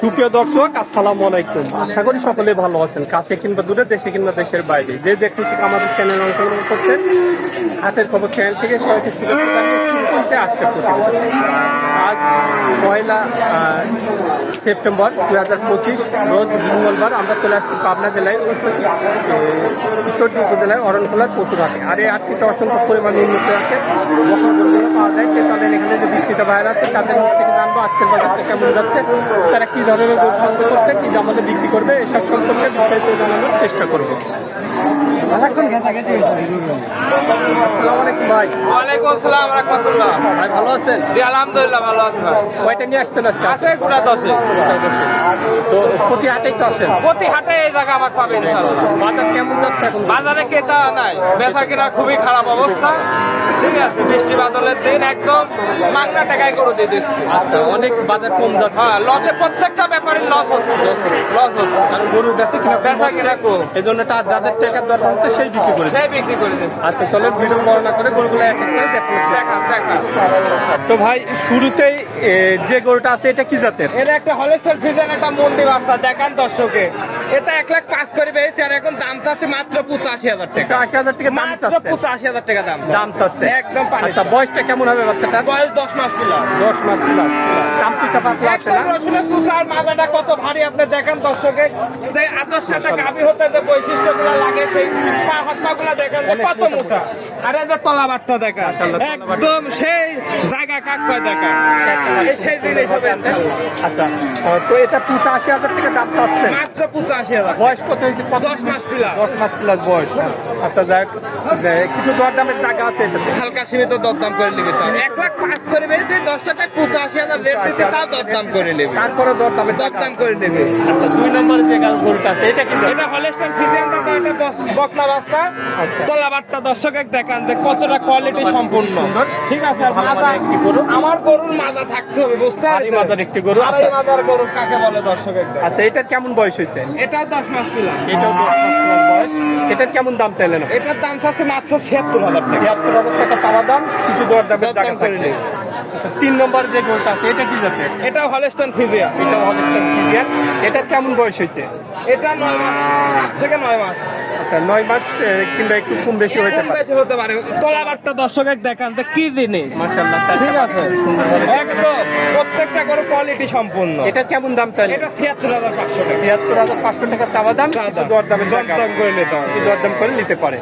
সুপ্রিয় দর্শক, আসসালামু আলাইকুম। আশা করি সকলে ভালো আছেন। কাছে কিংবা দূরে, দেশে কিংবা দেশের বাইরে। যে যেখান থেকে আমাদের চ্যানেল অংশগ্রহণ করছেন হাটের খবর চ্যানেল থেকে সবাইকে শুভেচ্ছা করছে আজকের আজ পয়লা সেপ্টেম্বর দু হাজার পঁচিশ, রোজ মঙ্গলবার আমরা চলে আসছি পাবনা জেলায় ঈশ্বরদী উপজেলায় অরণখোলার পশুরহাটে। আর এই হাটটিতে অসংখ্য পরিমাণ উন্নত আছে। বকরগুলো পাওয়া যায়। ক্রেতাদের এখানে যে বিক্রেতা বাইরে আছে, তাদের থেকে জানব আজকের বাজারটা কেমন যাচ্ছে। ধরনের গরু সংগ্রহ করছে কি আমাদের বিক্রি করবে এসব সম্পর্কে বিস্তারিত জানানোর চেষ্টা করব। অনেকক্ষণ আসসালামু আলাইকুম ভাই। ওয়ালাইকুম আসসালাম রাহমাতুল্লাহ। ভাই ভালো আছেন? জি আলহামদুলিল্লাহ ভালো আছি ভাই। কয়টা নিয়ে আসছেন আজকে? আছে গোটা দশে। গোটা দশে। তো প্রতি হাটেই তো আসেন? প্রতি হাটে এই জায়গা আমার পাবে ইনশাআল্লাহ। বাজার কেমন যাচ্ছে এখন? বাজারে ক্রেতা নাই। বেচা কেনা খুবই খারাপ অবস্থা। ঠিক আছে বৃষ্টি বাদলের দিন একদম টাকায় করে দিয়ে দিচ্ছি। আচ্ছা অনেক বাজার কম যাচ্ছে। হ্যাঁ লসে প্রত্যেকটা ব্যাপারে লস হচ্ছে। লস হচ্ছে। কারণ গরু বেচে কিনা বেচা কিনা কম। এই জন্য তার যাদের টাকার দরকার হচ্ছে সেই বিক্রি করে সেই বিক্রি করে দিচ্ছি। আচ্ছা চলো ভিডিও বর্ণনা করে গরুগুলো এক এক করে দেখা দেখা। তো ভাই শুরুতেই যে গরুটা আছে এটা কি জাতের? এটা একটা হলেস্টার ফিজেন মন্দির আসা দেখান দর্শকে এটা এক লাখ পাঁচ করে পেয়েছে আর এখন দাম চাচ্ছে মাত্র পঁচাশি হাজার টাকা। আশি হাজার টাকা দাম মাত্র পঁচাশি হাজার টাকা দাম দাম চাচ্ছে। একদম আচ্ছা বয়সটা কেমন হবে বাচ্চাটার? বয়স দশ মাস প্লাস দশ মাস প্লাস চামচি চাপা না। রসুনের সুসার মাজাটা কত ভারী আপনি দেখেন দর্শকে যে আদর্শ একটা গাভী হতে যে বৈশিষ্ট্যগুলো লাগে সেই পা হাত পা গুলা দেখেন কত মোটা। আরে যে তলাবারটা দেখা একদম সেই জায়গা কাক কয় দেখা সেই জিনিস হবে আচ্ছা তো এটা পঁচাশি হাজার টাকা দাম চাচ্ছে। মাত্র পঁচাশি হাজার। বয়স কত হয়েছে? দশ মাস প্লাস দশ মাস প্লাস বয়স। আচ্ছা যাক। কিছু দর দামের আছে এটাতে। হালকা সীমিত দরদাম করে নেবে তাও। এক লাখ পাঁচ করে বেড়েছে দশ টাকা পঁচাশি হাজার রেট দিচ্ছে তাও দরদাম করে নেবে। তারপরে দর দরদাম করে নেবে। আচ্ছা দুই নম্বরে যে গা- গরুটা আছে এটা কি জাত? এটা হলেস্টান ফিজিয়ান দাদা এটা বস- বকনা বাচ্চা। আচ্ছা। তলাবারটা দর্শক দেখান যে কতটা কোয়ালিটি সম্পূর্ণ। ঠিক আছে মানের একটি গরু। আমার গরুর মাজা থাকতে হবে বুঝতে পারছেন? মাজার একটি গরু, ভারী আচ্ছা। মাজার গরু কাকে বলে দর্শক আচ্ছা এটার কেমন বয়স হয়েছে? এটাও দশ মাস পিলা এটাও দশ মাস প্লাস বয়স। এটার কেমন দাম চাইলেন এটার দাম চাচ্ছে মাত্র ছিয়াত্তর হাজার টাকা। ছিয়াত্তর হাজার টাকা চাওয়া দাম কিছু দর দামের জায়গা করে নেই। আচ্ছা তিন নম্বর যে গরুটা আছে এটা কি জাতের? এটাও হলেস্টন ফিজিয়া এটা হলস্টাইন ফ্রিজিয়ান এটার কেমন বয়স হয়েছে? এটা নয় মাস থেকে নয় মাস। আচ্ছা নয় মাস কিংবা একটু কম বেশি হতে পারে। বেশি হতে পারে। তলাবারটা দর্শক দেখান যে কি জিনিস। মাশাআল্লাহ ঠিক আছে? একদম প্রত্যেকটা গরু কোয়ালিটি সম্পূর্ণ। এটা কেমন দাম চাইলেন? এটা ছিয়াত্তর হাজার পাঁচশো টাকা। ছিয়াত্তর হাজার পাঁচশো টাকা চাওয়া দাম? দর দরদাম করে নিতে হবে। কিছু দরদাম করে নিতে পারে।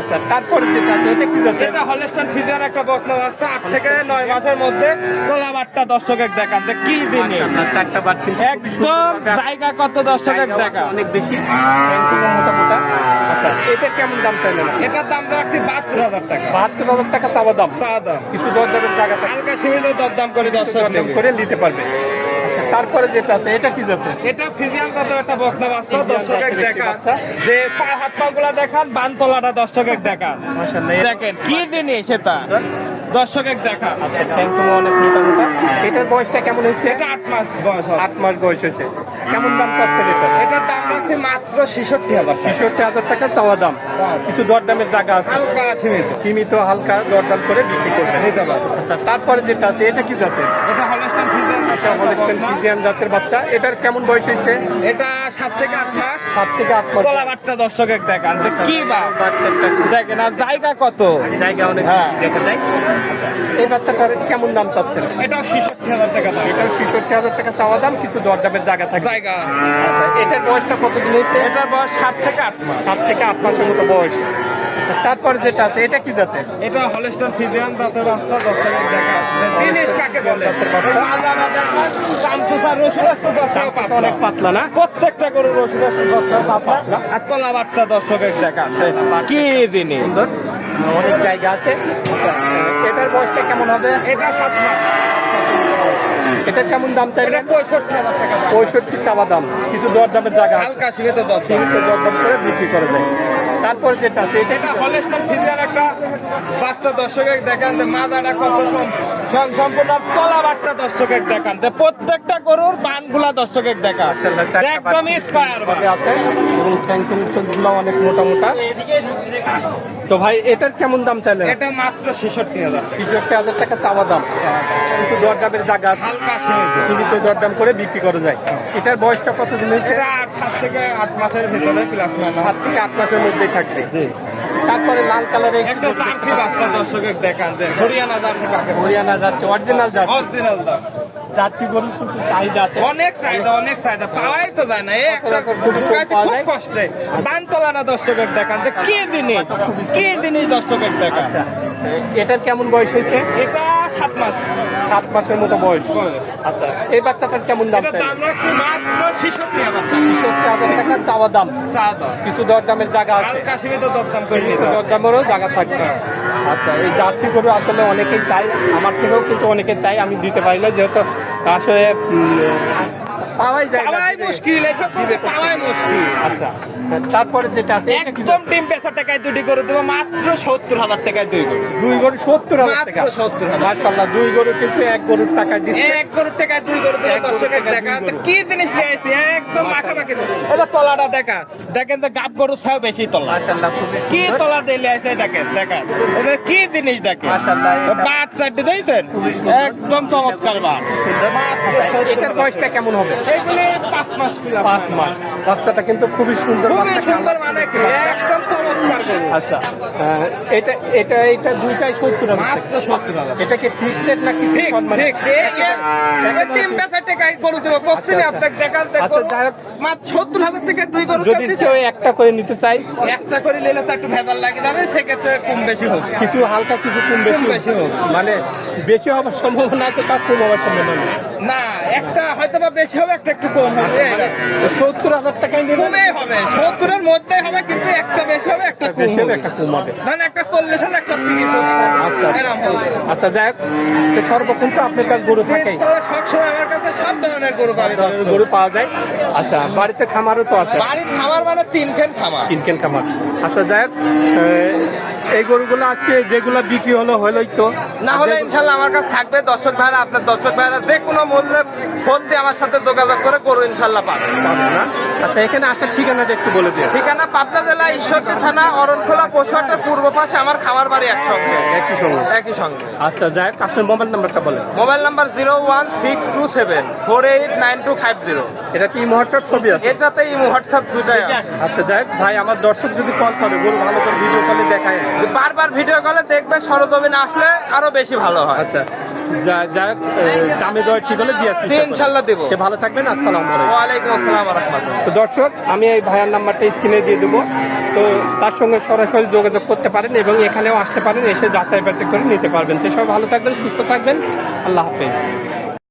আচ্ছা তারপরে যেটা আছে এটা কি জাতের এটা হলেস্টান ফিজিয়ান একটা বকনা বাচ্চা আট থেকে নয় মাসের মধ্যে তোলাবারটা দর্শকের দেখান যে কি জিনিস। মাশাআল্লাহ, চারটা বার কিন্তু একদম জায়গা কত দর্শকের দেখা অনেক বেশি। র্যাঙ্কিংও মোটা মোটা আচ্ছা এটা কেমন দাম চাইলেন? এটার দাম রাখছি বাহাত্তর হাজার টাকা। বাহাত্তর হাজার টাকা চাওয়া দাম? চা দাম। কিছু হালকা সীমিত দরদাম করে দর্শক দরদাম নেবে। করে নিতে পারবে। আচ্ছা তারপরে যেটা আছে এটা কি জাতের? এটা ফিজিয়ান কত একটা বকনা বাচ্চা ফিজিয়ান দর্শকের দেখা। যে পা হাত পা গুলা দেখান বানতলাটা দর্শকের এ- দেখেন কি জিনিস এটা? দর্শকের দেখা আচ্ছা থ্যাংক ইউ অনেক মোটা মোটা। এটার বয়সটা কেমন হয়েছে? এটা আট মাস বয়স। আট মাস বয়স হয়েছে। কেমন দাম চাচ্ছেন এটা? এটার দাম মাত্র ছেষট্টি হাজার টাকা। ছেষট্টি হাজার টাকা চাওয়া দাম। কিছু দরদামের জায়গা আছে। সীমিত। সীমিত হালকা দরদাম করে বিক্রি করবেন। আচ্ছা তারপরে যেটা আছে এটা কি জাতের? এটা হলস্টান ফিজিয়ান এটা হলস্টেন ফ্রিজিয়ান জাতের বাচ্চা। এটার কেমন বয়স হয়েছে? এটা সাত থেকে আট মাস। সাত থেকে আট মাস। তলাবারটা দর্শকের দেখান যে কি বা। বাচ্চাটা দেখেন আর জায়গা কত? জায়গা অনেক হ্যাঁ। দেখা যায়। আচ্ছা এই বাচ্চাটার কেমন দাম চাচ্ছেন? এটাও ছেষট্টি হাজার টাকা দাম। এটাও ছেষট্টি হাজার টাকা চাওয়া দাম কিছু দরদামের জায়গা থাকে। জায়গা। আচ্ছা এটার বয়সটা কতদিন হয়েছে এটার বয়স সাত থেকে আট মাস। সাত থেকে আট মাসের মতো বয়স। আচ্ছা তারপরে যেটা আছে এটা কি জাতের? এটা হলস্টান ফিজিয়ান দাঁতের বাচ্চা দর্শকের দেখা। জিনিস কাকে বলে। অনেক পাতলা না? প্রত্যেকটা গরু সব পাতলা। আর তলাবারটা দর্শকের দেখা। কি জিনিস? অনেক জায়গা আছে। আচ্ছা এটার বয়সটা কেমন হবে? এটা সাত মাস। এটা কেমন দাম চাই পঁয়ষট্টি দাম। চাওয়া দাম। কিছু দরদামের জায়গা আছে? হালকা সীমিত দর সীমিত দরদাম করে বিক্রি করে দেয়। তারপরে যেটা এটা একটা বাচ্চা দর্শকের দেখান যে মাদাটা কত সম- সম- সম্পূর্ণ দর্শকের দেখান যে প্রত্যেকটা গরুর বানগুলা দর্শকের চারটা একদম ইন্সপায়ার আছে। এবং অনেক মোটা মোটা তো ভাই এটার কেমন দাম চাইলেন? এটা মাত্র ছেষট্টি হাজার। ছেষট্টি হাজার টাকা চাওয়া দাম। কিছু দরদামের জায়গা হালকা সীমিত। দরদাম করে বিক্রি করা যায়। এটার বয়সটা কতদিন হয়েছে? এটা আট সাত থেকে আট মাসের ভিতরে মাইনাস সাত থেকে আট মাসের মধ্যেই থাকবে। তারপরে লাল কালারের একটা জার্সি বাচ্চা দর্শকের দেখান যে হরিয়ানা জার্সি কাকে হরিয়ানা যাচ্ছে অরিজিনাল যাচ্ছে অরিজিনাল জার্সি। গরু কিন্তু চাহিদা আছে। অনেক চাহিদা অনেক চাহিদা। পাওয়াই তো যায় না। এই একটা সচরাচর খুব। কষ্টে। বানতলাটা দর্শকের দেখান যে কি জিনিস কি জিনিস দর্শকের দেখান। আচ্ছা। এটার কেমন বয়স হয়েছে? এটা সাত মাস। সাত মাসের মতো বয়স। আচ্ছা এই বাচ্চাটার কেমন দাম দাম রাখছি মাত্র ছেষট্টি হাজার টাকা। হাজার টাকা চাওয়া দাম। চা দাম। কিছু দরদামের জায়গা আছে। কাশ্মীর দরদাম করে দরদামেরও জায়গা থাকবে। আচ্ছা এই জার্সি গরু আসলে অনেকেই চাই আমার থেকেও কিন্তু অনেকে চাই আমি দিতে পারি না। যেহেতু আসলে পাওয়াই যায় পাওয়াই মুশকিল এসব করতে পাওয়াই মুশকিল। আচ্ছা তারপরে যেটা আছে একদম ডিম টাকায় দুটি করে দেবো মাত্র সত্তর হাজার টাকায় দুই করে দুই গরু সত্তর হাজার টাকা। 70,000 মার্শাল্লাহ দুই গরু কিন্তু এক গরুর টাকা দিচ্ছে। এক গরুর টাকায় দুই গরু দেবো দর্শকের গরু। কি জিনিস নিয়ে আসছি একদম মাখামাখি এটা তলাটা দেখা। দেখেন তো গাব গরু ছাও বেশি তলা। মার্শাল্লাহ কি। তলা দিলে আছে দেখেন দেখেন। এটা কি জিনিস দেখেন? মাশাআল্লাহ, বাট সাইডে দিয়েছেন একদম চমৎকার বাট আচ্ছা, 70,000 এটার বয়সটা কেমন হবে? এইগুলি পাঁচ মাস পাঁচ মাস। বাচ্চাটা কিন্তু খুবই সুন্দর খুবই সুন্দর মানে একদম চমৎকার আচ্ছা এটা এটা এটা দুইটাই সত্তর মাত্র সত্তর হাজার এটা কি ফিক্সড রেট নাকি ফিক্স ফিক্স তিন পেশা টাকায় গরু দেবো কোশ্চেনে আচ্ছা, আপনাকে দেখান আচ্ছা, যাই হোক। মাত্র সত্তর হাজার টাকায় দুই গরু যদি কেউ একটা করে নিতে চাই একটা করে নিলে তো একটু ভেজাল লাগে যাবে সেক্ষেত্রে কম বেশি হোক। কিছু হালকা কিছু কম বেশি বেশি হোক। মানে বেশি হওয়ার সম্ভাবনা আছে তার কম হওয়ার সম্ভাবনা না একটা হয়তো বা বেশি হবে একটা একটু কম হবে সত্তর হাজার নেবেন কমে হবে সত্তরের মধ্যে হবে কিন্তু একটা বেশি হবে একটা কম হবে একটা কম হবে। ধরেন একটা চল্লিশ হলে একটা তিরিশ আচ্ছা আচ্ছা। যাই হোক সর্বক্ষণ তো আপনার কাছে গরু এরপরে সবসময় আমার কাছে সব ধরনের গরু পাবে গরু পাওয়া যায়। আচ্ছা বাড়িতে খামারও তো আছে। বাড়ির খামার মানে তিন খেন খামার। কিনকেন খামার। আচ্ছা যাই হোক এই গরুগুলো আজকে যেগুলো বিক্রি হলো হলোই তো। না হলে ইনশাল্লাহ আমার কাছে থাকবে। দর্শক ভাইরা আপনার দর্শক ভাইরা যে কোনো মূল্যে ফোন দিয়ে আমার সাথে যোগাযোগ করে গরু ইনশাল্লাহ পাবে। আচ্ছা এখানে আসার ঠিকানাটা একটু বলে দিন ঠিকানা পাবনা জেলা ঈশ্বরদী থানা অরণখোলা পশুহাটের পূর্ব পাশে আমার খামার বাড়ি একসঙ্গে একই সঙ্গে। একই সঙ্গে। আচ্ছা যাই হোক আপনার মোবাইল নাম্বারটা বলেন। Mobile number zero one six two seven four eight nine two five zero. এটা কি মহোৎসব ছবি আছে। এটাতে হোয়াটসঅ্যাপ দুটাই আছে। আচ্ছা যাই ভাই আমার দর্শক যদি কল করে গরু ভালো করে ভিডিও কলে দেখায়। বারবার ভিডিও কলে দেখবে সরজমিনে আসলে আরও বেশি ভালো হয়। আচ্ছা। যা আহ, দামে দেওয়া ঠিক হলে দিয়ে আসছি ইনশাল্লাহ দেবো। ভালো থাকবেন আসসালামু আলাইকুম। ওয়ালাইকুম আসসালাম রহমতুল্লাহ। তো দর্শক আমি এই ভাইয়ার নাম্বারটা স্ক্রিনে দিয়ে দেবো। তো তার সঙ্গে সরাসরি যোগাযোগ করতে পারেন এবং এখানেও আসতে পারেন এসে যাচাই বাছাই করে নিতে পারবেন। তো সবাই ভালো থাকবেন সুস্থ থাকবেন। আল্লাহ হাফেজ।